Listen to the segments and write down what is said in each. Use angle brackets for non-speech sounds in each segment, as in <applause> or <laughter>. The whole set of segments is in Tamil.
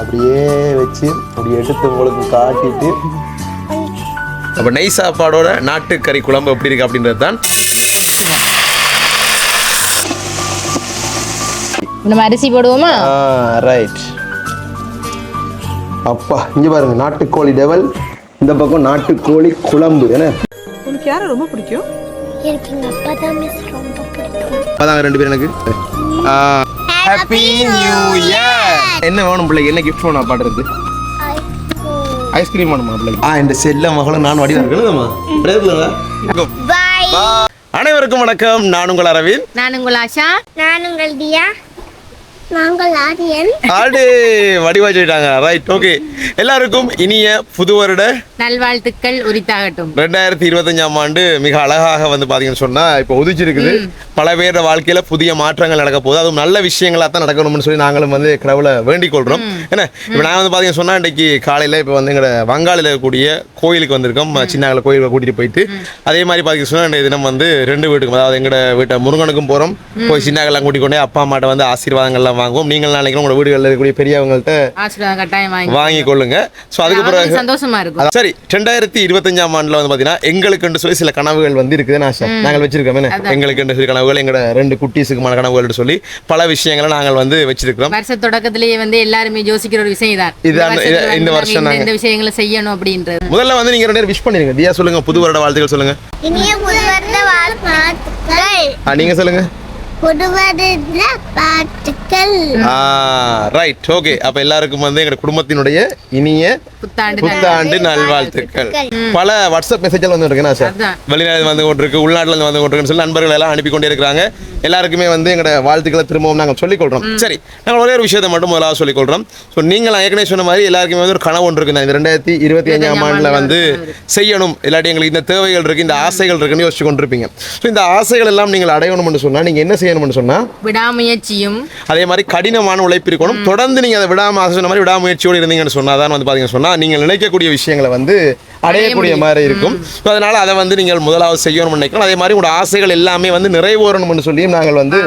அப்படியே வச்சு அப்படி எடுத்து உங்களுக்கு காட்டிட்டு. அப்போ நெய் சாப்பாடோட நாட்டுக்கறி குழம்பு எப்படி இருக்கு அப்படின்றது தான். நம்ம அரிசி போடுவோமா? ரைட் அப்பா இங்க பாருங்க நாட்டுக்கோழி டெவல் இந்த பக்கம் நாட்டுக்கோழி குழம்பு என்ன? உனக்கு யாரை ரொம்ப பிடிக்கும்? எனக்கு எங்க அப்பா தான் மிஸ் ரொம்ப பிடிக்கும். அதாங்க ரெண்டு பேரும் எனக்கு. Happy new year. என்ன வேணும் பிள்ளைக்கு என்ன கிஃப்ட் வேணும் பாடுறது? ஐஸ்கிரீம் வேணுமா பிள்ளைக்கு ஆ இந்த செல்ல மகளும் நான் வடிவா இருக்கணும் பாய் அனைவருக்கும் வணக்கம். நான் உங்கள் அரவிந்த். நான் உங்கள் ஆஷா. நான் உங்கள் தியா. நாங்கள் ஆரியன். ஆடு வடிவா சொல்லிட்டாங்க. ரைட் ஓகே எல்லாருக்கும் இனிய புது வருட நல்வாழ்த்துக்கள் உரித்தாகட்டும். ரெண்டாயிரத்தி இருபத்தஞ்சாம் ஆண்டு மிக அழகாக வந்து பாத்தீங்கன்னு சொன்னா இப்போ உதிச்சிருக்குது. பல பேரோட வாழ்க்கையில புதிய மாற்றங்கள் நடக்க போகுது. அதுவும் நல்ல விஷயங்களா தான் நடக்கணும்னு சொல்லி நாங்களும் வந்து கடவுளை வேண்டிக் கொள்றோம். என்ன? இப்போ நான் வந்து பாத்தீங்கன்னு சொன்னா இன்னைக்கு காலையில இப்போ வந்து எங்களோட வங்காளில் இருக்கக்கூடிய கோயிலுக்கு வந்திருக்கோம். சின்னாங்கள கோயிலுக்கு கூட்டிட்டு போயிட்டு. அதே மாதிரி பாத்தீங்கன்னு சொன்னா இன்றைய தினம் வந்து ரெண்டு வீட்டுக்கும் அதாவது எங்களோட வீட்டை முருகனுக்கும் போறோம். போய் சின்னாங்கெல்லாம் கூட்டிக் கொண்டே அப்பா அம்மாட்ட வந்து ஆசீர்வாதங்கள்லாம் வாங்குவோம். நீங்கள் நாளைக்கு உங்களோட வீடுகளில் இருக்கக்கூடிய பெரியவங்கள்ட்ட கட்டாயம் வாங்கி வாங்கி கொள்ளுங்க ஸோ அதுக்கு பிறகு சந்தோஷமா இருக்கும். சரி ரெண்டாயிரத்தி இருபத்தஞ்சாம் ஆண்டுல வந்து பாத்தீங்கன்னா எங்களுக்குன்னு சொல்லி சில கனவுகள் வந்து இருக்குது ஆஷா நாங்கள் வச்சிருக்கோம் என்ன? எங்களுக்குன்னு சொல்லி கனவுகள் எங்களோட ரெண்டு குட்டீஸுக்குமான கனவுகள் சொல்லி பல விஷயங்களை நாங்கள் வந்து வச்சிருக்கிறோம். வருஷ தொடக்கத்திலேயே வந்து எல்லாருமே யோசிக்கிற ஒரு விஷயம் தான் இதான் இந்த வருஷம் இந்த விஷயங்களை செய்யணும் அப்படின்றது. முதல்ல வந்து நீங்க ரெண்டு விஷ் பண்ணிருங்க. தியா சொல்லுங்க புது வருட வாழ்த்துக்கள் சொல்லுங்க. இனிய புது வருட வாழ்த்துக்கள். ஆ, நீங்க சொல்லுங்க. ரைட் ஓகே அப்ப எல்லாருக்கும் வந்து எங்க குடும்பத்தினுடைய இனிய புத்தாண்டு நல்வாழ்த்துக்கள். பல வாட்ஸ்அப் மெசேஜ்கள் வந்து இருக்கு சார். அதான். வெளிநாடு வந்து கொண்டிருக்கு உள்நாட்டுல இருந்து வந்து கொண்டிருக்குன்னு சொல்லி நண்பர்கள் எல்லாம் அனுப்பி கொண்டே இருக்கிறாங்க எல்லாருக்குமே வந்து எங்களோட வாழ்த்துக்களை திரும்பவும் நாங்கள் சொல்லிக் கொள்றோம். சரி நாங்கள் ஒரே ஒரு விஷயத்தை மட்டும் முதலாவது சொல்லிக் கொள்றோம். ஸோ நீங்கள் ஏற்கனவே சொன்ன மாதிரி எல்லாருக்குமே வந்து ஒரு கனவு ஒன்று இருக்கு இந்த ரெண்டாயிரத்தி இருபத்தி அஞ்சாம் ஆண்டுல வந்து செய்யணும். இல்லாட்டி எங்களுக்கு இந்த தேவைகள் இருக்கு இந்த ஆசைகள் இருக்குன்னு யோசிச்சு கொண்டிருப்பீங்க. ஸோ இந்த ஆசைகள் எல்லாம் நீங்கள் அடையணும்னு சொன்னா நீங்க என்ன செய்யணும்னு சொன்னா? விடாமுயற்சியும். அதே மாதிரி கடினமான உழைப்பு இருக்கணும். தொடர்ந்து நீங்க அதை விடாம சொன்ன மாதிரி விடாமுயற்சியோடு இருந்தீங்கன்னு சொன்னா தான் வந்து பாத்தீங்கன்னு சொன்னா நீங்கள் நினைக்கக்கூடிய விஷயங்களை வந்து அடையக்கூடிய மாதிரி இருக்கும். ஸோ அதனால அதை வந்து நீங்கள் முதலாவது செய்யணும்னு நினைக்கணும். அதே மாதிரி உங்களோட ஆசைகள் எல்லாமே வந்து நிறைவேறணும்னு சொல்லியும் நாங்கள் வந்து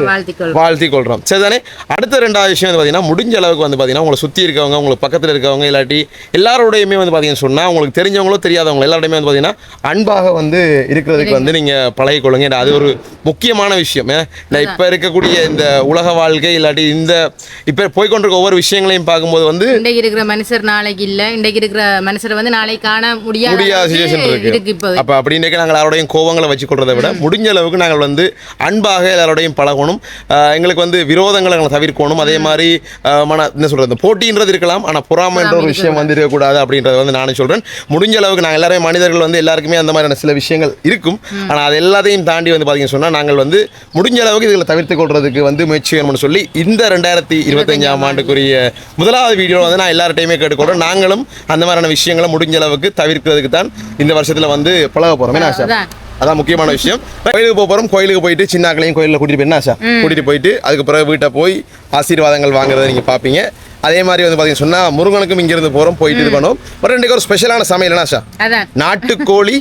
வாழ்த்தி கொள்றோம் சரிதானே அடுத்த ரெண்டாவது விஷயம் வந்து பார்த்தீங்கன்னா முடிஞ்ச அளவுக்கு வந்து பார்த்தீங்கன்னா உங்களை சுற்றி இருக்கவங்க உங்களுக்கு பக்கத்தில் இருக்கவங்க இல்லாட்டி எல்லாரோடையுமே வந்து பார்த்தீங்கன்னு சொன்னால் உங்களுக்கு தெரிஞ்சவங்களோ தெரியாதவங்க எல்லாரோடையுமே வந்து பார்த்தீங்கன்னா அன்பாக வந்து இருக்கிறதுக்கு வந்து நீங்கள் பழகிக்கொள்ளுங்க. அது ஒரு முக்கியமான விஷயம். இப்போ இருக்கக்கூடிய இந்த உலக வாழ்க்கை இல்லாட்டி இந்த இப்போ போய்க்கொண்டிருக்க ஒவ்வொரு விஷயங்களையும் பார்க்கும்போது வந்து இன்றைக்கு இருக்கிற மனுஷர் நாளைக்கு இல்ல. இன்றைக்கு இருக்கிற மனுஷரை வந்து நாளைக்கு காண முடியாத முடியாத சுச்சுவேஷன் இருக்கு. அப்ப அப்படி இன்னைக்கு நாங்கள் யாரோடையும் கோவங்களை வச்சு கொள்றதை விட முடிஞ்ச அளவுக்கு நாங்கள் வந்து அன்பாக எல்லாரோடையும் பழகணும். எங்களுக்கு வந்து விரோதங்களை நாங்கள் தவிர்க்கணும். அதே மாதிரி மன என்ன சொல்றது போட்டின்றது இருக்கலாம். ஆனா பொறாமைன்ற ஒரு விஷயம் வந்து இருக்கக்கூடாது அப்படின்றத வந்து நானும் சொல்றேன். முடிஞ்ச அளவுக்கு நாங்கள் எல்லாரும் மனிதர்கள் வந்து எல்லாருக்குமே அந்த மாதிரியான சில விஷயங்கள் இருக்கும். ஆனா அது எல்லாத்தையும் தாண்டி வந்து பாத்தீங்கன்னு சொன்னா நாங்கள் வந்து முடிஞ்ச அளவுக்கு இதுகளை தவிர்த்து கொள்றதுக்கு வந்து முயற்சி வேணும்னு சொல்லி இந்த ரெண்டாயிரத்தி இருபத்தஞ்சாம் ஆண்டுக்குரிய முதலாவது வீடியோ வந்து நான் எல்லார்ட்டையுமே கேட்டுக்கொள்றேன். நாங்களும் அந்த மாதிரியான விஷயங்களை முடிஞ்ச அளவுக்கு தவிர்க்கிறதுக்கு தான் இந்த வருஷத்துல வந்து பழக போறோம். என்ன ஆஷா அதான். முக்கியமான விஷயம். கோயிலுக்கு போக போறோம். கோயிலுக்கு போயிட்டு சின்னாக்களையும் கோயிலில் கூட்டிட்டு போய் என்ன ஆஷா கூட்டிட்டு போயிட்டு அதுக்கு பிறகு வீட்டை போய் ஆசீர்வாதங்கள் வாங்குறதை நீங்க பாப்பீங்க. அதே மாதிரி வந்து பாத்தீங்கன்னா சொன்னா முருகனுக்கும் இங்கிருந்து போறோம். போயிட்டு இது பண்ணுவோம். ஒரு ரெண்டு ஒரு ஸ்பெஷலான சமையல். என்ன அதான். நாட்டுக்கோழி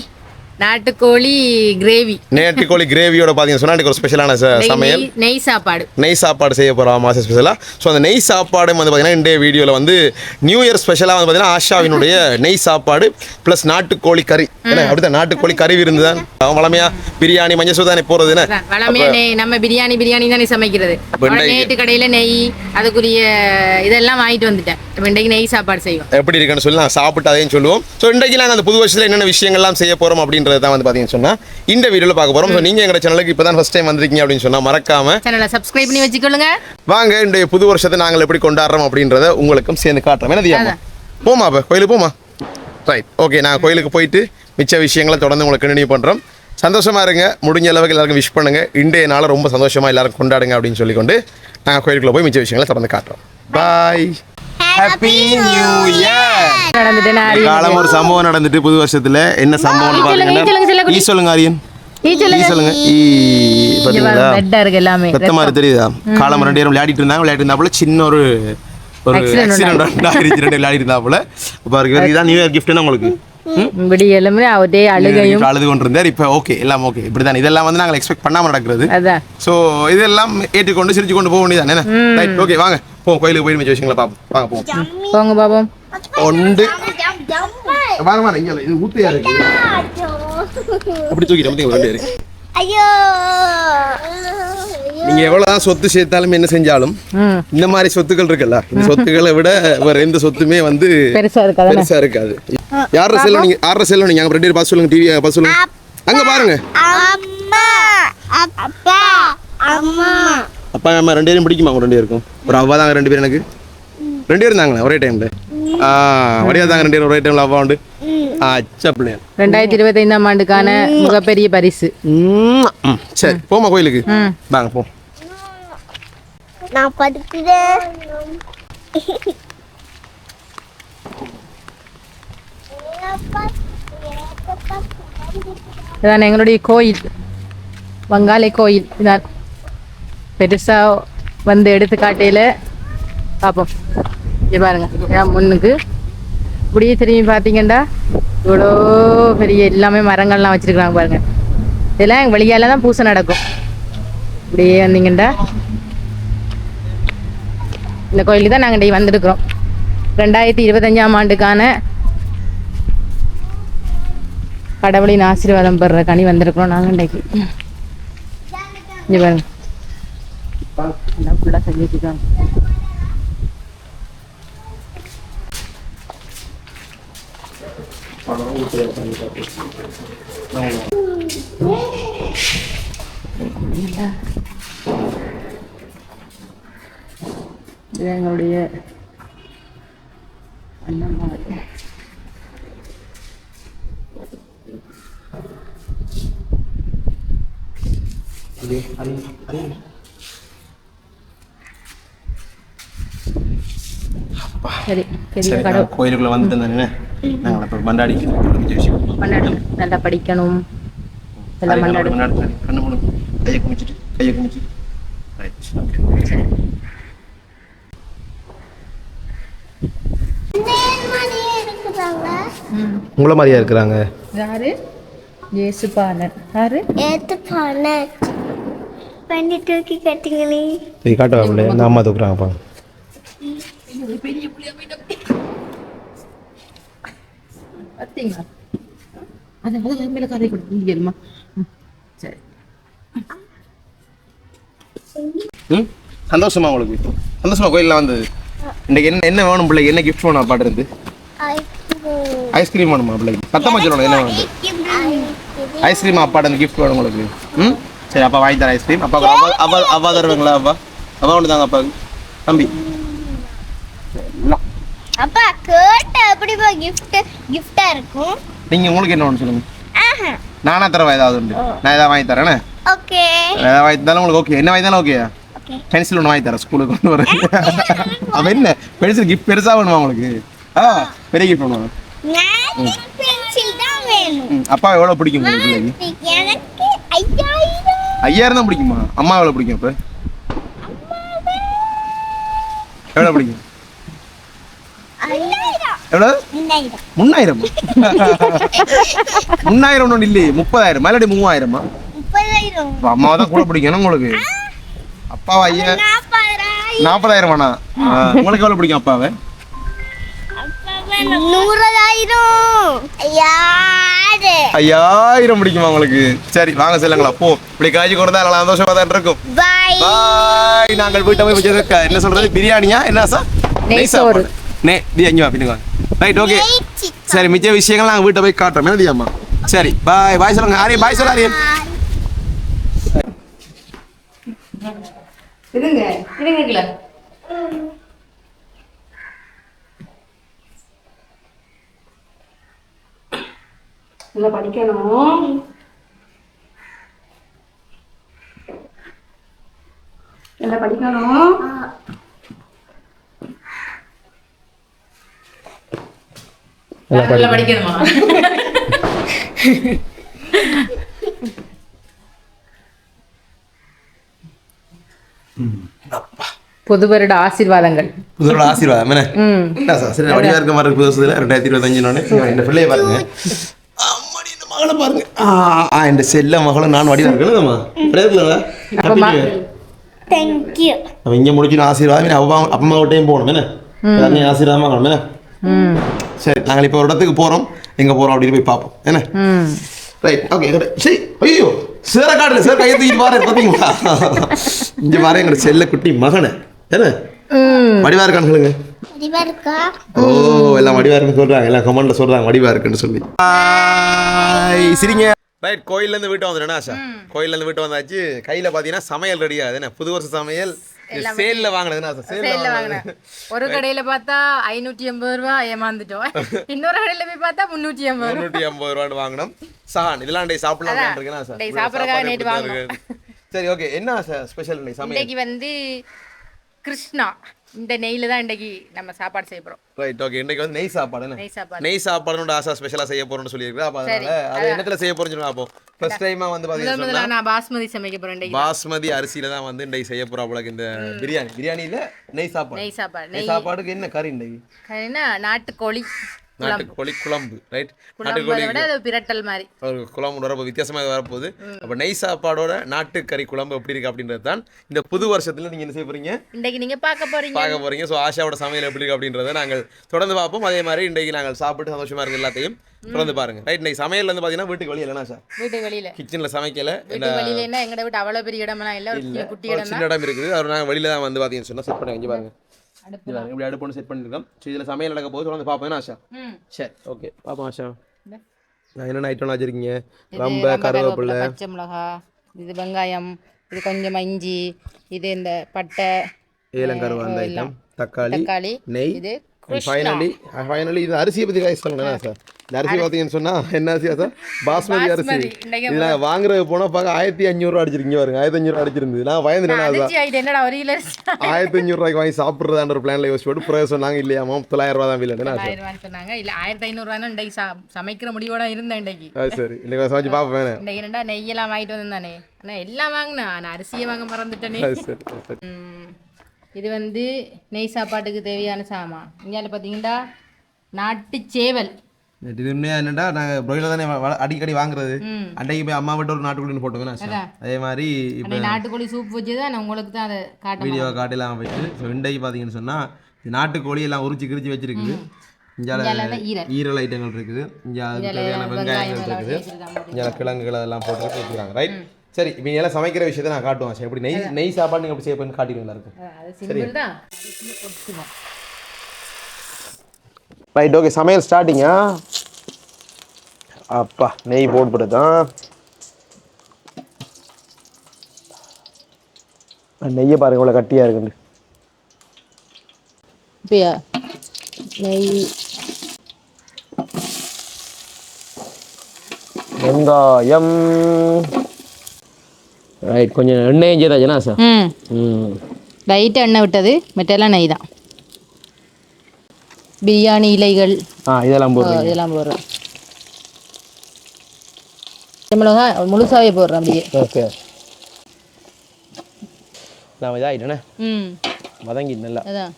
நாட்டுக்கோழி கிரேவி நாட்டுக்கோழி கிரேவியோட பாத்தீங்கன்னா சொன்னா ஒரு ஸ்பெஷலான சமையல். நெய் சாப்பாடு. நெய் சாப்பாடு செய்ய போகிறோம் மாச ஸ்பெஷலாக ஸோ அந்த நெய் சாப்பாடு வந்து பார்த்தீங்கன்னா இன்றைய வீடியோவில் வந்து நியூ இயர் ஸ்பெஷலாக வந்து பார்த்தீங்கன்னா ஆஷாவினுடைய நெய் சாப்பாடு ப்ளஸ் நாட்டுக்கோழி கறி. என்ன அப்படிதான் நாட்டுக்கோழி கறி விருந்து தான். அவன் வளமையா பிரியாணி மஞ்சள் சூதானே போகிறது என்ன? வளமையா நெய் நம்ம பிரியாணி பிரியாணி தானே சமைக்கிறது. நேற்று கடையில நெய் அதுக்குரிய இதெல்லாம் வாங்கிட்டு வந்துட்டேன். இன்றைக்கு நெய் சாப்பாடு செய்வோம். எப்படி இருக்குன்னு சொல்லி நான் சாப்பிட்டு அதையும் சொல்லுவோம். ஸோ இன்றைக்கு நாங்கள் அந்த புது வருஷத்தில் என்னென்ன விஷயங்கள்லாம் செய்ய போகிறோம் அப்படின்றது தான் வந்து பார்த்தீங்கன்னு சொன்னால் இந்த வீடியோவில் பார்க்க போகிறோம் ஸோ நீங்கள் எங்கள் சேனலுக்கு இப்போ தான் ஃபஸ்ட் டைம் வந்திருக்கீங்க அப்படின்னு சொன்னால் மறக்காம சேனலை சப்ஸ்கிரைப் பண்ணி வச்சுக்கொள்ளுங்க. வாங்க இன்றைய புது வருஷத்தை நாங்கள் எப்படி கொண்டாடுறோம் அப்படின்றத உங்களுக்கும் சேர்ந்து காட்டுறோம். என்ன? போமா அப்போ கோயிலுக்கு போமா ரைட் ஓகே நான் கோயிலுக்கு போயிட்டு மிச்ச விஷயங்களை தொடர்ந்து உங்களுக்கு கண்டினியூ பண்ணுறோம் சந்தோஷமா இருங்க. முடிஞ்ச அளவுக்கு எல்லாருக்கும் விஷ் பண்ணுங்க. இன்றைய நாளை ரொம்ப சந்தோஷமா எல்லாரும் கொண்டாடுங்க அப்படின்னு சொல்லிக்கொண்டு நாங்கள் கோயிலுக்குள்ள போய் மிச்ச விஷயங்களை தொடர்ந்து காட்டுறோம். பாய் ஹாப்பி நியூ இயர் நடந்துட்டு காலம் ஒரு சம்பவம் நடந்துட்டு புது வருஷத்துல. என்ன சம்பவம்னு பாத்தீங்கன்னா. ஈ சொல்லுங்க ஆரியன். ஈ சொல்லுங்க. ஈ பாத்தீங்களா? இருக்கு எல்லாமே. தெரியுதா? காலம் ரெண்டு பேரும் விளையாடிட்டு இருந்தாங்க. விளையாடிட்டு இருந்தாப்புல சின்ன ஒரு ஒரு ஆக்சிடென்ட் ஆயிருச்சு ரெண்டு விளையாடிட்டு இருந்தாப்புல. பாருங்க இதுதான் நியூ இயர் கிஃப்ட்னு உங்களுக்கு? எல்லாமே அவட்டே அழுகையும். அழுது கொண்டிருந்தார். இப்போ ஓகே எல்லாம் ஓகே இப்படிதான். இதெல்லாம் வந்து நாங்கள் எக்ஸ்பெக்ட் பண்ணாம நடக்கிறது. ஸோ இதெல்லாம் ஏற்றுக்கொண்டு சிரிச்சு கொண்டு போக வேண்டியதான் என்ன ரைட் ஓகே வாங்க. போ கோயிலுக்கு போய் மிச்ச விஷயங்களை பார்ப்போம் வாங்க போவோம் போங்க பாபம் ஒன்று வாங்க வாங்க இங்கே இது ஊத்தையா இருக்கு அப்படி தூக்கிட்டு வந்து ரெண்டு இருக்கு ஐயோ நீங்க எவ்வளவுதான் சொத்து சேர்த்தாலும் என்ன செஞ்சாலும் இந்த மாதிரி சொத்துக்கள் இருக்குல்ல இந்த சொத்துக்களை விட வேற எந்த சொத்துமே வந்து பெருசா இருக்காது பெருசா இருக்காது யார செல்லம் நீங்க யார செல்லம் நீங்க அங்க ரெண்டு பாஸ் சொல்லுங்க டிவி பாஸ் சொல்லுங்க அங்க பாருங்க அம்மா அப்பா அம்மா அப்பா அம்மா ரெண்டு பேரும் பிடிக்குமா? அவங்க ரெண்டு பேருக்கும்? ஒரு அவ்வா தாங்க ரெண்டு பேரும் எனக்கு. ரெண்டு பேரும் தாங்களே ஒரே டைம்ல ஆ வடிவா தாங்க ரெண்டு பேரும் ஒரே டைம்ல அவ்வா உண்டு. அச்சா பிள்ளையா. ரெண்டாயிரத்தி இருபத்தைந்தாம் ஆண்டுக்கான மிகப்பெரிய பரிசு. சரி போமா கோயிலுக்கு. வாங்க போ. நான் படிக்கிறேன் இதான் எங்களுடைய கோயில். வங்காளி கோயில். இதான். பெருசா வந்து எடுத்து காட்டையில பார்ப்போம் இங்க பாருங்க ஏன் முன்னுக்கு. இப்படியே திரும்பி பார்த்தீங்கன்னா இவ்வளோ பெரிய எல்லாமே மரங்கள்லாம் வச்சிருக்கிறாங்க பாருங்க. இதெல்லாம் எங்கள் வெளியால தான் பூசை நடக்கும். இப்படியே வந்தீங்கண்டா. இந்த கோயிலுக்கு தான் நாங்கள் டெய் வந்துருக்குறோம். ரெண்டாயிரத்தி இருபத்தஞ்சாம் ஆண்டுக்கான கடவுளின் ஆசீர்வாதம் பெற கனி வந்திருக்கிறோம் நாங்கள் இன்றைக்கு. பாருங்க. பாருங்க எல்லாம் ஃபுல்லாக செஞ்சு வச்சுருக்காங்க இது எங்களுடைய அண்ணம்மாள் சரி பெரிய சரி கடவுள் நான் கோயிலுக்குள்ள வந்துட்டு தானே நாங்கள் இப்போ மண்டாடி மன்னாடி நல்லா படிக்கணும். எல்லாம் மன்னாடி கண்ணு மூணு கையை குமிச்சிட்டு கையை குமிச்சிட்டு உங்களை மாதிரியா இருக்கிறாங்க? யாரு? இயேசுபாலன் யாரு? ஏத்து பண்ண பண்ணி தூக்கி கட்டிங்களே. இது காட்டுவாங்களே இந்த அம்மா தூக்குறாங்க பாங்க பார்த்தீங்களா அது அது மேல கதை கொடுமா சரி ம் சந்தோஷமா உங்களுக்கு? சந்தோஷமா கோயிலில் வந்தது? இன்னைக்கு என்ன என்ன வேணும் பிள்ளைக்கு? என்ன கிஃப்ட் வேணும் பாட்டு இருந்து? ஐஸ்கிரீம் வேணுமா பிள்ளைக்கு? சத்தமா சொல்லணும் என்ன வேணும்? ஐஸ்கிரீம் அப்பாட்ட அந்த கிஃப்ட் வேணும் உங்களுக்கு. ம்? சரி அப்பா வாங்கி தரேன் ஐஸ்கிரீம் அப்பா அவா அவா அவா தருவாங்களா அப்பா? அவா ஒன்று தாங்க அப்பாவுக்கு. தம்பி. அப்பா கேட்ட எப்படிப்பா கிஃப்ட் கிஃப்டா இருக்கும். நீங்க உங்களுக்கு என்ன வேணும் சொல்லுங்க? ஆஹா. நானா தரவா ஏதாவது உண்டு? நான் ஏதாவது வாங்கி தரேனே? ஓகே. ஏதாவது வாங்கி தந்தாலும் உங்களுக்கு ஓகே என்ன வாங்கி தாலும் ஓகே. பென்சில் ஒன்று வாங்கி தரேன் ஸ்கூலுக்கு கொண்டு வரேன். <laughs> அவன் என்ன? பென்சில் கிஃப்ட் பெருசா வேணுமா உங்களுக்கு? ஆ பெரிய கிஃப்ட் வேணுமா? அப்பா எவ்வளோ பிடிக்கும் உங்களுக்கு ஐயாயிரம். ஐயாயிரம் தான் பிடிக்குமா? அம்மா எவ்வளோ பிடிக்கும் இப்போ எவ்வளோ பிடிக்கும்? ஐயாயிரம் எவ்வளோ? ரெண்டாயிரம் முன்னாயிரம் <laughs> முன்னாயிரம் ஒன்றும் இல்லையே முப்பதாயிரம்? மேலடி மூவாயிரமா? அம்மாவை தான் கூட பிடிக்கும். என்ன உங்களுக்கு? அப்பாவா ஐயா? நாற்பதாயிரம் வேணா உங்களுக்கு எவ்வளோ பிடிக்கும் அப்பாவை? ஐயாயிரம் பிடிக்குமா உங்களுக்கு? சரி வாங்க செல்லுங்களா போ. இப்படி காய்ச்சி கொடுத்தா நல்லா சந்தோஷமா தான் இருக்கும் பாய் நாங்கள் வீட்டை போய் என்ன சொல்றது? பிரியாணியா? என்ன சார்? நெய் சோறு. நே டி அங்கே வா பின்னுங்க ரைட் ஓகே சரி மிச்ச விஷயங்கள் நாங்கள் வீட்டை போய் காட்டுறோம் என்ன அம்மா சரி பாய் பாய் சொல்லுங்க ஆரியன் பாய் சொல்ல ஆரியன் இருங்க இருங்கங்களா நல்லா படிக்கணும் நல்லா படிக்கணும் நல்லா படிக்கணுமா. புது வருட ஆசீர்வாதங்கள். புதுரோட ஆசீர்வாதம் என்ன? சார் சரி வடிவா இருக்க மாதிரி இருக்கு புதுசுல? ரெண்டாயிரத்தி இருபத்தஞ்சு இந்த பிள்ளைய பாருங்க. அம்மாடி இந்த மகளை பாருங்க. ஆ இந்த செல்ல மகளும் நான் வடிவா இருக்கலம்மா பிரேதுலா அப்ப ம- தேங்க்யூ நம்ம இங்கே முடிச்சுட்டு ஆசீர்வாதம் அப்பா அப்பா விட்டையும் போகணும் என்ன? ஆசீர்வாதமாக என்ன? ம். சரி நாங்கள் இப்போ ஒரு இடத்துக்கு போகிறோம் எங்கே போகிறோம் அப்படின்னு போய் பார்ப்போம். என்ன? ரைட் ஓகே சரி. ஐயோ சேர காட்டுல சேர கையை தூக்கி பாரு பார்த்தீங்களா இங்கே பாரு எங்களோட செல்ல குட்டி மகனை. என்ன? வடிவா இருக்கான்னு சொல்லுங்க. ஓ எல்லாம் வடிவா இருக்குன்னு சொல்றாங்க. எல்லாம் கமெண்ட்ல சொல்றாங்க. வடிவா இருக்குன்னு சொல்லி. சிரிங்க. ரைட் கோயில்ல இருந்து வீட்டு வந்துட்டேன் ஆஷா கோயில்ல இருந்து வீட்டு வந்தாச்சு. கையில பாத்தீங்கன்னா சமையல் ரெடியா என்ன? புது வருஷ சமையல்? சேல்ல வாங்கினதுன்னா ஆசா சேல்ல வாங்கினேன். ஒரு கடையில பார்த்தா ஐநூத்தி எண்பது ரூபா ஏமாந்துட்டோம். <laughs> இன்னொரு கடையில போய் பார்த்தா முன்னூத்தி எண்பது முன்னூற்றி ஐம்பது ரூபான்னு வாங்கினோம். சஹான் இதெல்லாம் டே சாப்பிடலாம் இருக்கேன் டேய் சாப்பிடறதுக்காக நேத்து வாங்கினோம். சரி ஓகே என்ன ஆசா ஸ்பெஷல் இன்னைக்கு வந்து கிருஷ்ணா. இந்த நெய்ல தான் இன்னைக்கு நம்ம சாப்பாடு செய்ய போறோம். ரைட் ஓகே இன்னைக்கு வந்து நெய் சாப்பாடு நெய் சாப்பாடு. நெய் சாப்பாடுன்னு ஆசா ஸ்பெஷலாக செய்ய போறோம்னு சொல்லியிருக்கேன் அப்போ அதனால அது என்னத்துல செய்ய போறோம்னு பார்ப்போம். ஃபர்ஸ்ட் டைமா வந்து முதல்ல நான் பாஸ்மதி சமைக்க போறேன் இன்னைக்கு பாஸ்மதி அரிசியில தான் வந்து இன்றைக்கு செய்ய போறா போல இந்த பிரியாணி. பிரியாணியில நெய் சாப்பாடு. நெய் சாப்பாடு. நெய் சாப்பாடுக்கு என்ன கறி இன்றைக்கு? என்ன நாட்டுக்கோழி. நாட்டுக்கோழி குழம்பு. ரைட் நாட்டுக்கோழி பிரட்டல் மாதிரி. ஒரு குழம்பு வரப்போ வித்தியாசமாக வரப்போகுது அப்போ நெய் சாப்பாடோட நாட்டுக்கறி குழம்பு எப்படி இருக்கு அப்படின்றது தான் இந்த புது வருஷத்துல நீங்க என்ன செய்ய போறீங்க? இன்னைக்கு நீங்க பார்க்க போறீங்க. பார்க்க போறீங்க. ஸோ ஆஷாவோட சமையல் எப்படி இருக்கு அப்படின்றத நாங்கள் தொடர்ந்து பார்ப்போம். அதே மாதிரி இன்றைக்கு நாங்கள் சாப்பிட்டு சந்தோஷமா இருக்கு எல்லாத்தையும் தொடர்ந்து பாருங்க. ரைட் இன்னைக்கு சமையல் வந்து பார்த்தீங்கன்னா வீட்டுக்கு இல்லைனா சார் வீட்டு வெளியில. கிச்சனில் சமைக்கல. வெளியில என்ன? எங்கட வீட்டு அவ்வளவு பெரிய இடமெல்லாம் இல்ல. ஒரு குட்டி இடம் சின்ன இடம் இருக்குது. அவர் நாங்கள் வெளியில தான் வந்து பார்த்தீங்கன்னு சொன்னா செட் பண்ணி பாருங்க, இப்படி அடுப்பு செட் பண்ணியிருக்கோம் ஸோ இதில் சமையல் நடக்க போது தொடர்ந்து பார்ப்போம். ஆஷா? சரி ஓகே. பார்ப்போம் ஆஷா. நான் என்னென்ன ஐட்டம்லாம் வச்சிருக்கீங்க? ரொம்ப கருவேப்பிலை. பச்சை மிளகா இது வெங்காயம் இது கொஞ்சமா இஞ்சி இது இந்த பட்டை ஏலங்கருவா அந்த ஐட்டம் தக்காளி தக்காளி நெய். இது ஃபைனலி ஃபைனலி இது அரிசியை பற்றி காய் சொல்லணும் சார் இந்த அரிசி. பார்த்தீங்கன்னு சொன்னா என்ன அரிசியா சார் பாஸ்மதி அரிசி. பாஸ்மதி. இன்னைக்கு இது நான் வாங்குறது போனால் பார்க்க ஆயிரத்தி அஞ்சூறுவா அடிச்சிருக்கீங்க பாருங்க ஆயிரத்தி அஞ்சூறுவா அடிச்சிருந்து நான் பயந்துட்டேன் அதான் ஆயிரத்தி அஞ்சூறு ரூபாய்க்கு வாங்கி சாப்பிட்றதான்ற ஒரு பிளான்ல யோசிச்சு போட்டு பிறகு சொன்னாங்க இல்லையாமா தொள்ளாயிரம் ரூபா தான் ரூபான்னு சொன்னாங்க. இல்ல ஆயிரத்தி ஐநூறு ரூபான்னு இன்றைக்கு சமைக்கிற முடிவோட இருந்தேன் இன்றைக்கு சரி. இன்னைக்கு சமைச்சு பார்ப்பேன் இன்றைக்கு என்னடா நெய்யெல்லாம் வாங்கிட்டு வந்தானே ஆனா எல்லாம் வாங்கினேன். நான் அரிசியை வாங்க மறந்துட்டேனே. இது வந்து நெய் சாப்பாட்டுக்கு தேவையான சாமான். இங்கே பார்த்தீங்கன்னா நாட்டு சேவல். இது என்னடா நாங்கள் ப்ரோயிலர் தானே அடிக்கடி வாங்குறது. அன்றைக்கு போய் அம்மா விட்டு ஒரு நாட்டுக்குள்ளே போட்டோங்க அதே மாதிரி இப்போ நாட்டுக்கோழி சூப் வச்சு தான் நான் உங்களுக்கு தான் அதை காட்ட வீடியோ காட்டலாம் வச்சு ஸோ இன்றைக்கு பார்த்தீங்கன்னு சொன்னால் நாட்டுக்கோழி எல்லாம் உரிச்சு கிரிச்சு வச்சிருக்குது. இஞ்சால இஞ்சால ஈரல். ஐட்டங்கள் இருக்குது. இங்கே தேவையான வெங்காயங்கள் இருக்குது. இங்கே கிழங்குகள் அதெல்லாம் போட்டு வச்சுருக்காங்க. ரைட் சரி இப்போ எல்லாம் சமைக்கிற விஷயத்தை நான் காட்டுவேன் சரி எப்படி நெய் நெய் சாப்பாடு நீங்கள் எப்படி செய்ய பண்ணி காட்டிடுவீங்களா இருக்கும் அது சிம்பிள் தான். ரைட் ஓகே சமையல் ஸ்டார்டிங்கா அப்பா நெய் போட்டு தான் நெய்யை பாருங்க இவ்வளோ கட்டியாக இருக்குண்டு இப்பயா? நெய். வெங்காயம். ரைட் கொஞ்சம் எண்ணெயும் சேர்த்தாச்சுனா சார் ம். லைட்டாக எண்ணெய் விட்டது மற்றெல்லாம் நெய் தான். பிரியாணி இலைகள். ஆ இதெல்லாம் போடுறேன் இதெல்லாம் போடுறோம். மிளகா முழுசாவே போடுறோம் அப்படியே. ஓகே. நான் இதாகிட்டேனே ம். வதங்கிட்டு நல்லா அதான்.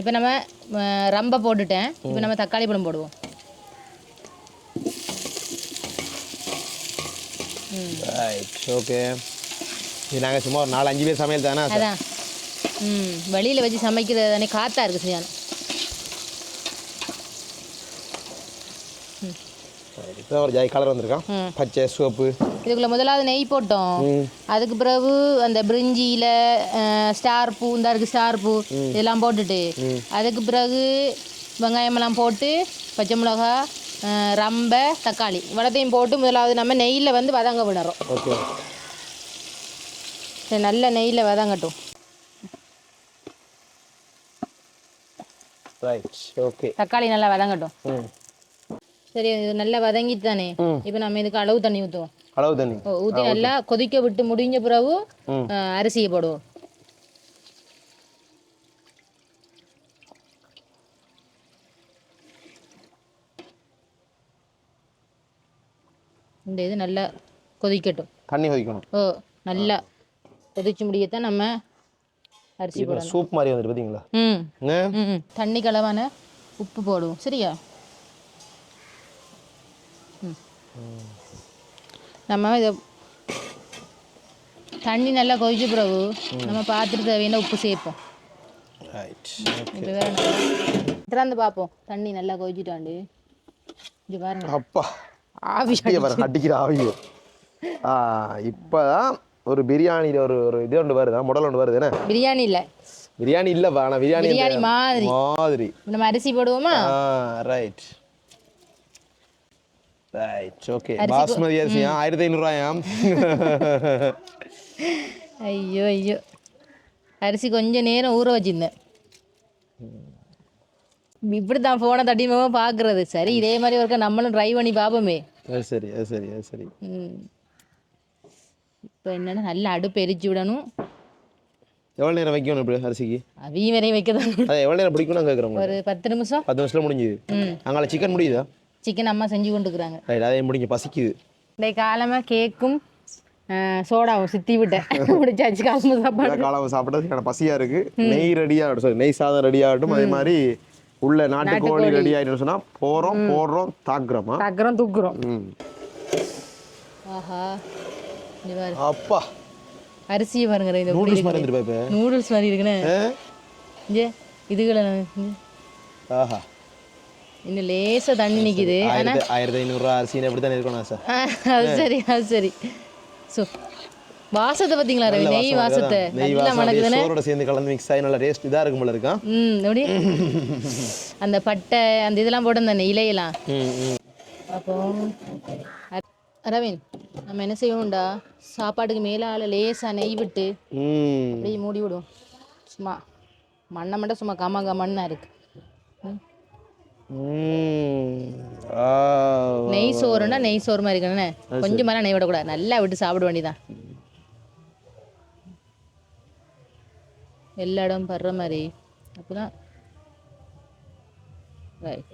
இப்போ நம்ம ரம்பை போட்டுட்டேன். இப்போ நம்ம தக்காளி பழம் போடுவோம். ரைட் ஓகே இது நாங்கள் சும்மா ஒரு நாலு அஞ்சு பேர் சமையல் தானே அதான். ம் வெளியில் வச்சு சமைக்கிறது தானே காத்தா இருக்குது சரியான. இப்போ ஒரு ஜாய் கலர் வந்திருக்கான். பச்சை சோப்பு இதுக்குள்ள முதலாவது நெய் போட்டோம். அதுக்கு பிறகு அந்த பிரிஞ்சியில் ஸ்டார் பூ இந்த இருக்கு ஸ்டார் பூ இதெல்லாம் போட்டுட்டு அதுக்கு பிறகு வெங்காயமெல்லாம் போட்டு பச்சை மிளகா ரம்பை தக்காளி இவ்வளோத்தையும் போட்டு முதலாவது நம்ம நெய்யில் வந்து வதங்க விடுறோம். ஓகே. நல்ல நெய்யில் வதங்கட்டும். தக்காளி நல்லா வதங்கட்டும். சரி இது நல்லா வதங்கிட்டு தானே இப்போ நம்ம இதுக்கு அளவு தண்ணி ஊற்றுவோம் அளவு தண்ணி. ஊற்றி நல்லா கொதிக்க விட்டு முடிஞ்ச பிறகு அரிசியை போடுவோம். இந்த இது நல்லா கொதிக்கட்டும். தண்ணி கொதிக்கணும். ஓ நல்லா கொதிச்சு முடியத்தான் நம்ம அரிசி போடணும். சூப் மாதிரி வந்துட்டு பார்த்தீங்களா ம். தண்ணி கலவான உப்பு போடுவோம். சரியா. நம்ம இதை தண்ணி நல்லா கொதிச்ச பிறகு நம்ம பார்த்துட்டு தேவையான உப்பு சேர்ப்போம். இப்போ வேற? திறந்து பார்ப்போம் தண்ணி நல்லா கொதிச்சுட்டாண்டு. இங்க பாருங்க. அப்பா. ஆவி அடிக்கிற ஆவியோ. இப்போதான் ஒரு பிரியாணியில் ஒரு ஒரு இது ஒன்று வருதா? முடல் ஒன்று வருது என்ன? பிரியாணி இல்ல. பிரியாணி இல்லைப்பா ஆனால் பிரியாணி பிரியாணி மாதிரி. மாதிரி. நம்ம அரிசி போடுவோமா? ரைட் ரைட் ஓகே பாஸ்மதி அரிசியா? ஆயிரத்தி ஐநூறுரூவாயாம் ஐயோ ஐயோ. அரிசி கொஞ்ச நேரம் ஊற வச்சிருந்தேன். இப்படி தான் ஃபோனை தட்டிமா பார்க்கறது சரி இதே மாதிரி ஒருக்கா நம்மளும் ட்ரை பண்ணி பார்ப்போமே சரி சரி சரி. ம். இப்போ என்னன்னா நல்லா அடுப்பு எரிச்சு விடணும். எவ்வளோ நேரம் வைக்கணும் இப்படி அரிசிக்கு? அவியும் வரையும் வைக்க தான் அதை எவ்வளோ நேரம் பிடிக்கணும் கேட்குறவங்க ஒரு பத்து நிமிஷம். பத்து நிமிஷத்தில் முடிஞ்சுது. அங்கே சிக்கன் முடியுதா? சிக்கன் அம்மா செஞ்சு கொண்டுக்குறாங்க ரைட் அதே முடிஞ்சு பசிக்குது. இந்த காலமாக கேக்கும் சோடாவும் சித்தி விட்டேன் <laughs> முடிச்சாச்சு காலம்பு சாப்பாடு. காலம் சாப்பிட்றதுக்கு எனக்கு பசியாக இருக்குது நெய் ரெடியாக சாரி நெய் சாதம் ரெடி ஆகட்டும். அதே மாதிரி உள்ள நாட்டுக்கோழி ரெடி ஆகிட்டு சொன்னால் போகிறோம் போடுறோம் தாக்குறோமா? தக்குறோம் தூக்குறோம். ஆஹா. அப்பா. அரிசியை பாருங்க இந்த நூடுல்ஸ் மாதிரி இருந்துட்டு இப்போ. நூடுல்ஸ் மாதிரி இருக்குண்ணே. இங்கே இதுகளை. ஆஹா. இன்னும் லேசா தண்ணி நிக்குது. ஆயிரத்தி ஆயிரத்தி ஐநூறுரூவா அரிசின்னு எப்படி தானே இருக்கணும் சார் அது சரி அது சரி. ஸோ வாசத்தை பார்த்தீங்களா ரவி? நெய் வாசத்தை. நல்லா அப்படியே மணக்குதுன்னு சோறோட சேர்ந்து கலந்து மிக்ஸ் ஆகி நல்லா டேஸ்ட் இதாக இருக்கும் போல இருக்கா? ம் எப்படி அந்த பட்டை அந்த இதெல்லாம் போட்டு அந்த இலையெல்லாம். ம் ம். அப்போ அரவிந்த் நம்ம என்ன செய்வோம்டா? சாப்பாட்டுக்கு மேலால லேசா நெய் விட்டு அப்படியே மூடி விடுவோம். சும்மா மண்ணை மட்டும் சும்மா கம கமன்னா இருக்கு. நெய் சோறுனா நெய் சோறு மாதிரி இருக்கணுண்ணே கொஞ்சம் மேலே நெய் விடக்கூடாது. நல்லா விட்டு சாப்பிட வேண்டியதான் எல்லா இடம் படுற மாதிரி. அப்போதான் ரைட்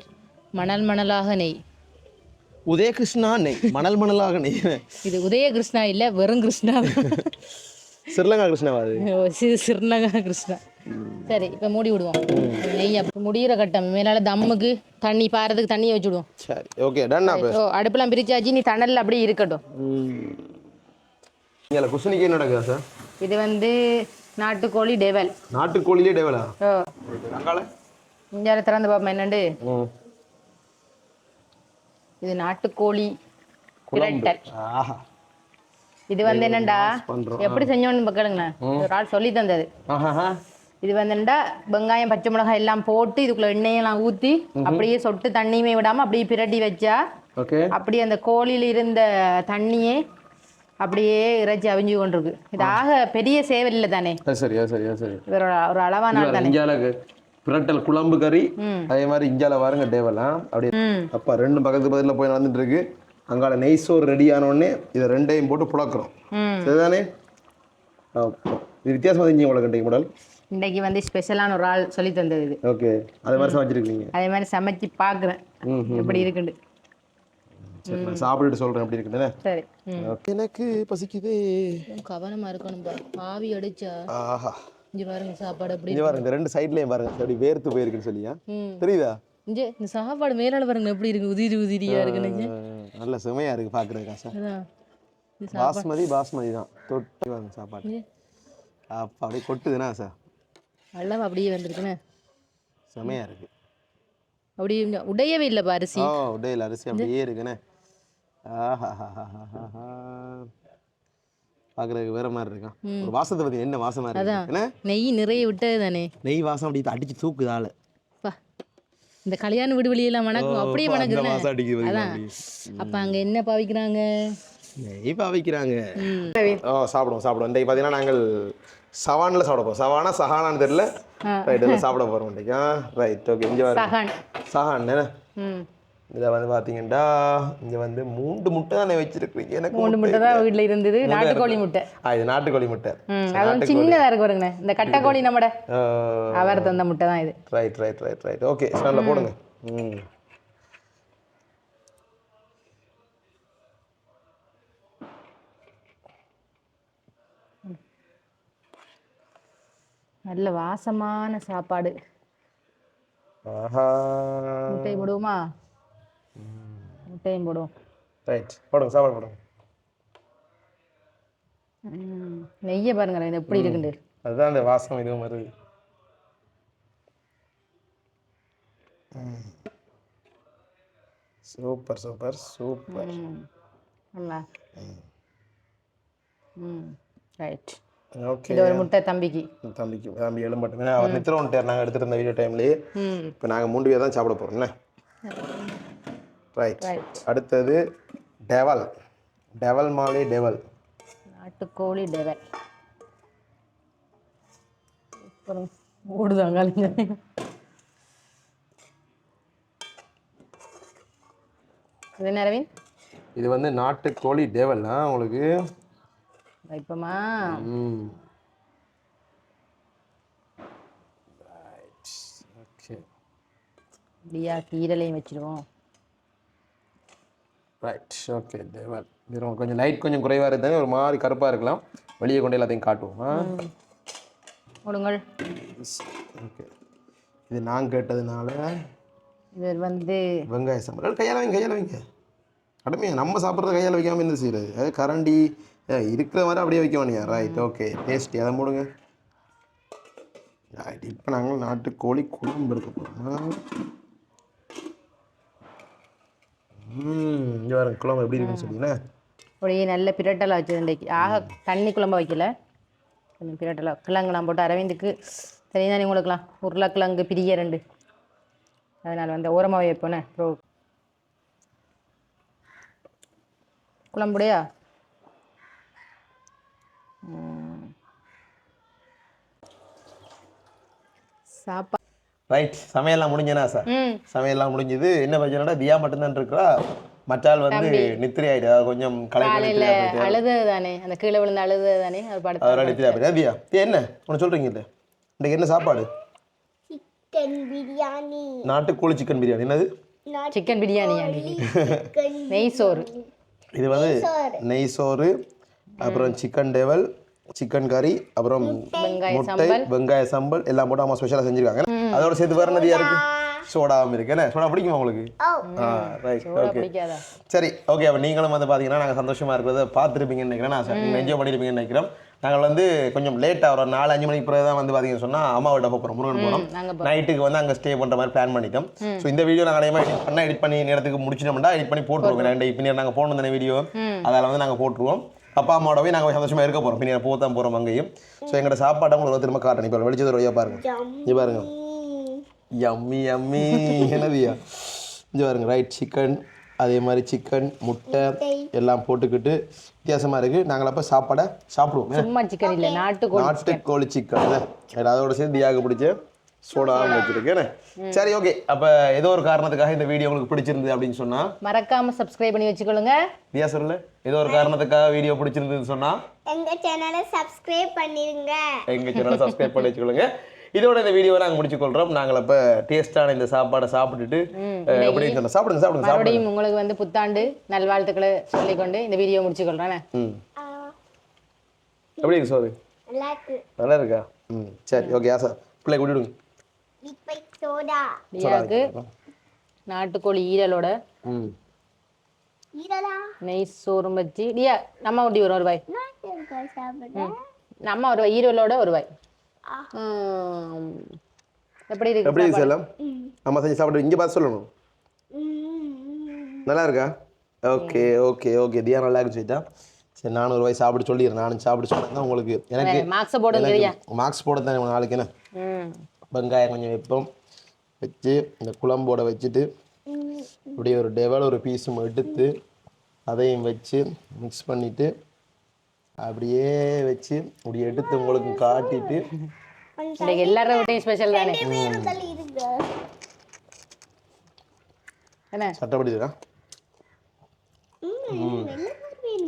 மணல் மணலாக நெய். உதய கிருஷ்ணா நெய் மணல் மணலாக நெய் இது உதய கிருஷ்ணா இல்லை வெறும் கிருஷ்ணா. ஸ்ரீலங்கா கிருஷ்ணாவா அது? கிருஷ்ணா. சரி இப்போ மூடி விடுவோம். நெய் அப்போ முடிகிற கட்டம். மேலால தம்முக்கு தண்ணி பாறதுக்கு தண்ணியை வச்சு விடுவோம் சரி ஓகே டன் ஓ அடுப்பெல்லாம் பிரிச்சாச்சு நீ தணல்ல அப்படியே இருக்கட்டும். இங்கே குசனிக்கு என்ன நடக்குதா சார் இது வந்து நாட்டுக்கோழி டெவல். நாட்டுக்கோழிலே டேவலா? ஓ. இங்கே திறந்து பார்ப்போம் என்னண்டு? இது நாட்டுக்கோழி பிரட்டல் இது வந்து என்னண்டா. எப்படி செஞ்சோன்னு பார்க்கலுங்கண்ணா ஒரு ஆள் சொல்லி தந்தது. இது வந்து என்னடா வெங்காயம் பச்சை மிளகாய் எல்லாம் போட்டு இதுக்குள்ள எண்ணெயெல்லாம் ஊற்றி அப்படியே சொட்டு தண்ணியுமே விடாம அப்படியே பிரட்டி வச்சா அப்படியே அந்த கோழியில் இருந்த தண்ணியே அப்படியே இறைச்சி அவிஞ்சு கொண்டிருக்கு. இது ஆக பெரிய சேவல் இல்லை தானே? சரி சரி சரி. ஒரு அளவான தானே? பிரட்டல் குழம்பு கறி. அதே மாதிரி இஞ்சால பாருங்க டேவலாம் அப்படியே ம். அப்பா ரெண்டு பக்கத்து பக்கத்தில் போய் நடந்துட்டு இருக்கு. அங்கால நெய் சோறு ரெடி உடனே இதை ரெண்டையும் போட்டு புழக்கிறோம். சரிதானே. இது வித்தியாசமாக செஞ்சீங்க உங்களை கண்டிங்க முதல் இன்னைக்கு வந்து ஸ்பெஷலான ஒரு ஆள் சொல்லி தந்தது இது. ஓகே. அது மாதிரி சமைச்சிருக்கீங்க. அதே மாதிரி சமைச்சு பார்க்குறேன். எப்படி நான் சாப்பிட்டுட்டு சொல்கிறேன் எப்படி இருக்குன்னு. சரி. எனக்கு பசிக்குதே. கவனமாக இருக்கணும்பா. ஆவி அடிச்சா. ஆஹா. இங்கே பாருங்க சாப்பாடு எப்படி இங்கே பாருங்க ரெண்டு சைட்லேயும் பாருங்க அப்படி வேர்த்து போயிருக்குன்னு சொல்லியா தெரியுதா? இங்கே இந்த சாப்பாடு மேலால பாருங்க எப்படி இருக்கு உதிரி உதிரியா இருக்குன்னு நல்ல சுமையாக இருக்குது பார்க்குறதுக்கா சார். பாஸ்மதி பாஸ்மதி தான். தொட்டி வாங்க சாப்பாடு. அப்பா அப்படியே கொட்டுதுண்ணா சார்? அளவு அப்படியே வந்திருக்குண்ணே செமையாக இருக்குது அப்படியே இங்க உடையவே இல்லைப்பா அரிசி. உடையில் அரிசி அப்படியே இருக்குண்ணே ஆஹா பார்க்குறதுக்கு வேற மாதிரி இருக்கான். ஒரு வாசத்தை பற்றி என்ன வாசமாக இருக்கு? என்ன? நெய் நிறைய விட்டது தானே நெய் வாசம் அப்படி அடிச்சு தூக்குது ஆளு. இந்த கல்யாண வீடு வெளியெல்லாம் மணக்கும் அப்படியே வாசம் பாத்தீங்களா அதான். அப்ப அங்க என்ன பாவிக்கிறாங்க? நெய் பாவிக்கிறாங்க. ஓ சாப்பிடுவோம் சாப்பிடுவோம். இன்றைக்கு பார்த்தீங்கன்னா நாங்கள் சவானில் சாப்பிட போகிறோம் சவானா சஹானான்னு தெரியல. ரைட் சாப்பிட போகிறோம் இன்றைக்கு. ரைட் ஓகே இங்கே வர சகான் சஹான் என்ன? இதில் வந்து பார்த்தீங்கன்னா இங்கே வந்து மூன்று முட்டை தானே வச்சிருக்கீங்க எனக்கு மூணு முட்டை தான் வீட்டுல இருந்தது. நாட்டுக்கோழி முட்டை. ஆ இது நாட்டுக்கோழி முட்டை. அது வந்து சின்னதா இருக்கு பாருங்கண்ணே இந்த கட்டைக்கோழி நம்மட. அவர் தந்த முட்டை தான் இது. Right right right right okay ஸ்டாண்டில் போடுங்க. ம். நல்ல வாசமான சாப்பாடு. ஆஹா. முட்டை போடுவோமா? முட்டையும் போடுவோம் ரைட் போடுங்க சாப்பாடு போடுங்க. நெய்யை பாருங்களேன் இது எப்படி இருக்குண்டு அதுதான் அந்த வாசம் இதுவும் வருது. Super super super. நல்லா. ம். Right okay. இது ஒரு முட்டை தம்பிக்கு. தம்பிக்கு தம்பி எழும்பட்டு அவர் நித்திர வந்துட்டார் நாங்கள் எடுத்துட்டு இருந்த வீடியோ டைம்லேயே இப்போ நாங்கள் மூணு பேர் தான் சாப்பிட போகிறோம்ல ரைட். அடுத்தது டெவல் டெவல் மாலே டெவல் நாட்டுக்கோழி டெவல் அப்புறம் ஓடுதாங்க இது அரவிந்த்? இது வந்து நாட்டுக்கோழி டெவல் ஆ உங்களுக்கு? வைப்போமா? இப்படியா கீரலையும் வச்சிருவோம். ரைட் ஓகே டெவல் வெறும் கொஞ்சம் லைட் கொஞ்சம் குறைவாக இருந்தாலும் ஒரு மாதிரி கருப்பாக இருக்கலாம். வெளியே கொண்டு எல்லாத்தையும் காட்டுவோம். ஆ? ஓடுங்கள் ஓகே இது நான் கேட்டதுனால இது வந்து வெங்காய சாம்பார். கையால் வைங்க கையால் வைங்க. கடமையா நம்ம சாப்பிட்றத கையால் வைக்காமல் என்ன செய்யறது? அது கரண்டி இருக்கிற மாதிரி அப்படியே வைக்க வேண்டியா ரைட் ஓகே டேஸ்டி அதை போடுங்க ரைட் இப்போ நாங்கள் நாட்டுக்கோழி குழம்பு எடுக்க போகிறோம் இங்கே வர குழம்பு எப்படி இருக்குன்னு சொன்னீங்கன்னா அப்படியே நல்ல பிரட்டலாக வச்சது இன்றைக்கு ஆக தண்ணி குழம்பா வைக்கல. கொஞ்சம் பிரட்டலாக கிழங்குலாம் போட்டு அரவிந்துக்கு தெரியுதானே உங்களுக்குலாம் உருளைக்கிழங்கு பிரிய ரெண்டு. அதனால் வந்து ஓரமாக வைப்போனே ப்ரோ குழம்புடையா சாப்பா ரைட் சமையல்லாம் முடிஞ்சனா சார் சமையல்லாம் முடிஞ்சது. என்ன பிரச்சனைனா தியா மட்டும்தான் இருக்கிறா? மற்றாள் வந்து நித்திரை ஆயிட்டு கொஞ்சம் ஆயிட்டு அழுதது தானே அந்த கீழே விழுந்து அழுதது தானே அது படுத்து அதெல்லாம் நித்திரை ஆயிட்டு தியா தியா என்ன? ஒன்று சொல்கிறீங்க இல்லை? இன்றைக்கு என்ன சாப்பாடு? சிக்கன் பிரியாணி நாட்டுக்கோழி சிக்கன் பிரியாணி என்னது? சிக்கன் பிரியாணி <laughs> நெய் சோறு. இது வந்து நெய் சோறு. அப்புறம் சிக்கன் டேவல் சிக்கன் கறி அப்புறம் வெங்காய முட்டை வெங்காய சம்பல் எல்லாம் போட்டு அம்மா ஸ்பெஷலாக செஞ்சுருக்காங்க. அதோட சேர்த்து வேறு நதியாக இருக்கு சோடாவும் இருக்கு என்ன? சோடா பிடிக்குமா உங்களுக்கு? ஆ ரைட் ஓகே சரி ஓகே அப்போ நீங்களும் வந்து பார்த்தீங்கன்னா நாங்கள் சந்தோஷமாக இருக்கிறத பார்த்துருப்பீங்கன்னு நினைக்கிறேன். நான் நீங்கள் என்ஜாய் பண்ணியிருப்பீங்கன்னு நினைக்கிறோம் நாங்கள் வந்து கொஞ்சம் லேட்டாக ஒரு நாலு அஞ்சு மணிக்கு பிறகு தான் வந்து பார்த்தீங்கன்னு சொன்னால் அம்மா வீட்டை போகிறோம் முருகன் போகிறோம் நாங்க நைட்டுக்கு வந்து அங்கே ஸ்டே பண்ணுற மாதிரி பிளான் பண்ணிட்டோம். ஸோ இந்த வீடியோ நாங்கள் அதிகமாக எடிட் பண்ணால் எடிட் பண்ணி நேரத்துக்கு முடிச்சிட்டோம்னா எடிட் பண்ணி போட்டுருவோம். ரெண்டு இப்போ நாங்கள் போகணும் தானே வீடியோ அதில் வந்து நாங்கள் போட்டுருவோம். அப்பா அம்மாவோட போய் நாங்கள் சந்தோஷமாக இருக்க போகிறோம் பின்னாடி போக தான் போகிறோம் அங்கேயும். ஸோ எங்களோட சாப்பாட்டை உங்களுக்கு திரும்ப காட்டணும் இப்போ வெளிச்சது வழியாக பாருங்க. இங்கே பாருங்க. யம்மி யம்மி என்னதுயா இங்கே பாருங்க ரைட் சிக்கன் அதே மாதிரி சிக்கன் முட்டை எல்லாம் போட்டுக்கிட்டு வித்தியாசமாக இருக்குது நாங்கள் அப்போ சாப்பாடை சாப்பிடுவோம்? சும்மா சிக்கன் இல்லை நாட்டுக்கோழி நாட்டுக்கோழி சிக்கன் அதோட சேர்த்து தியாக பிடிச்ச சோடாவும் வச்சிருக்கேன் சரி ஓகே அப்போ ஏதோ ஒரு காரணத்துக்காக இந்த வீடியோ உங்களுக்கு பிடிச்சிருந்தது அப்படின்னு சொன்னா மறக்காம சப்ஸ்கிரைப் பண்ணி வச்சுக்கொள்ளுங்க தியா சொல்லு ஏதோ ஒரு காரணத்துக்காக வீடியோ பிடிச்சிருந்ததுன்னு சொன்னா எங்க சேனலை சப்ஸ்கிரைப் பண்ணிருங்க. எங்க சேனலை சப்ஸ்கிரைப் பண்ணி வச்சுக்கொள்ளுங்க இதோட இந்த வீடியோவை நாங்கள் முடிச்சுக்கொள்கிறோம் நாங்கள் அப்போ டேஸ்டான இந்த சாப்பாடை சாப்பிட்டுட்டு எப்படின்னு சொன்னா சாப்பிடுங்க சாப்பிடுங்க சாப்பிடுங்க. மறுபடியும் உங்களுக்கு வந்து புத்தாண்டு நல்வாழ்த்துக்களை சொல்லிக்கொண்டு இந்த வீடியோ முடிச்சுக்கொள்றேன் ம். எப்படி இருக்கு சோறு? நல்லா இருக்கு? ம் சரி ஓகே ஆசா பிள்ளை கூட்டிவிடுங்க இப்பை சோடா தியாவுக்கு நாட்டுக்கோழி ஈரலோட நெய் சோறும் வச்சு டியா நம்ம ஒட்டி வரும் ஒரு வாய் நான் சாப்பிடுறேன். நம்ம ஒரு வாய் ஈரலோட ஒரு வாய் ம். எப்படி இருக்கு எப்படி இருக்கு செல்லம்? அம்மா செஞ்சு சாப்பிட்டு இங்கே பார்த்து சொல்லணும். நல்லா இருக்கா? Okay okay okay. தியா நல்லா இருக்கு சொல்லிட்டா. சரி நானும் ஒரு வாய் சாப்பிட்டு சொல்லிடுறேன் நானும் சாப்பிட்டு சொன்னா உங்களுக்கு எனக்கு மார்க்ஸை போடுங்க மார்க்ஸ் போட தானே நாளைக்கு என்ன? வெங்காயம் கொஞ்சம் வைப்போம் வச்சு இந்த குழம்போட வச்சுட்டு இப்படியே ஒரு டெவல் ஒரு பீஸும் எடுத்து அதையும் வச்சு மிக்ஸ் பண்ணிவிட்டு அப்படியே வச்சு இப்படி எடுத்து உங்களுக்கு காட்டிட்டு இன்னைக்கு எல்லாரோட விட்டையும் ஸ்பெஷல் தானே? என்ன? சட்டப்படி இருக்கா?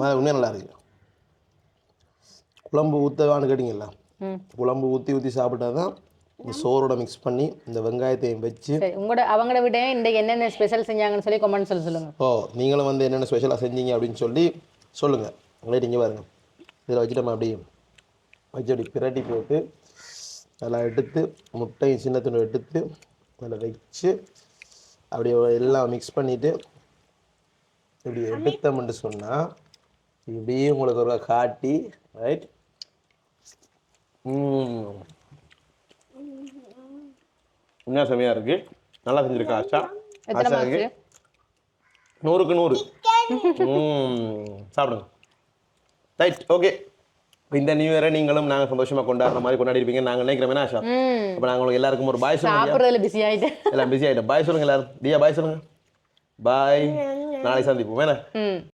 அது உண்மையாக நல்லா இருக்கு. குழம்பு ஊற்றவான்னு கேட்டிங்கல்ல? ம். குழம்பு ஊற்றி ஊற்றி சாப்பிட்டா தான் இந்த சோறோட மிக்ஸ் பண்ணி இந்த வெங்காயத்தையும் வச்சு சரி உங்களோட அவங்களோட விட்டையும் இன்றைக்கு என்னென்ன ஸ்பெஷல் செஞ்சாங்கன்னு சொல்லி கமெண்ட் சொல்ல சொல்லுங்க. ஓ நீங்களும் வந்து என்னென்ன ஸ்பெஷலாக செஞ்சீங்க அப்படின்னு சொல்லி சொல்லுங்கள் உங்களே நீங்கள் பாருங்க. இதில் வச்சுட்டு நம்ம அப்படியே வச்சு அப்படி பிரட்டி போட்டு அதில் எடுத்து முட்டையும் சின்ன துண்டு எடுத்து அதில் வச்சு அப்படியே எல்லாம் மிக்ஸ் பண்ணிவிட்டு இப்படி எடுத்தோம்னு சொன்னால் இப்படியே உங்களுக்கு ஒரு காட்டி ரைட் என்ன செமையா இருக்கு? நல்லா செஞ்சிருக்கா ஆஷா எத்தனை ஆஷா இருக்கு? மார்க்ஸ் நூறுக்கு நூறு. ம் சாப்பிடுங்க. ரைட் ஓகே இந்த நியூ இயரை நீங்களும் நாங்கள் சந்தோஷமா கொண்டாடுற மாதிரி கொண்டாடி இருப்பீங்க நாங்கள் நினைக்கிறோம் ஆஷா. அப்போ நாங்கள் உங்களுக்கு எல்லாருக்கும் ஒரு பாய் சொல்லுங்க. பிஸி ஆயிட்டேன். எல்லாம் பிஸி ஆகிட்டோம் பாய் சொல்லுங்க எல்லாரும். தியா பாய் சொல்லுங்க. பாய் நாளைக்கு சந்திப்போம். வேணா?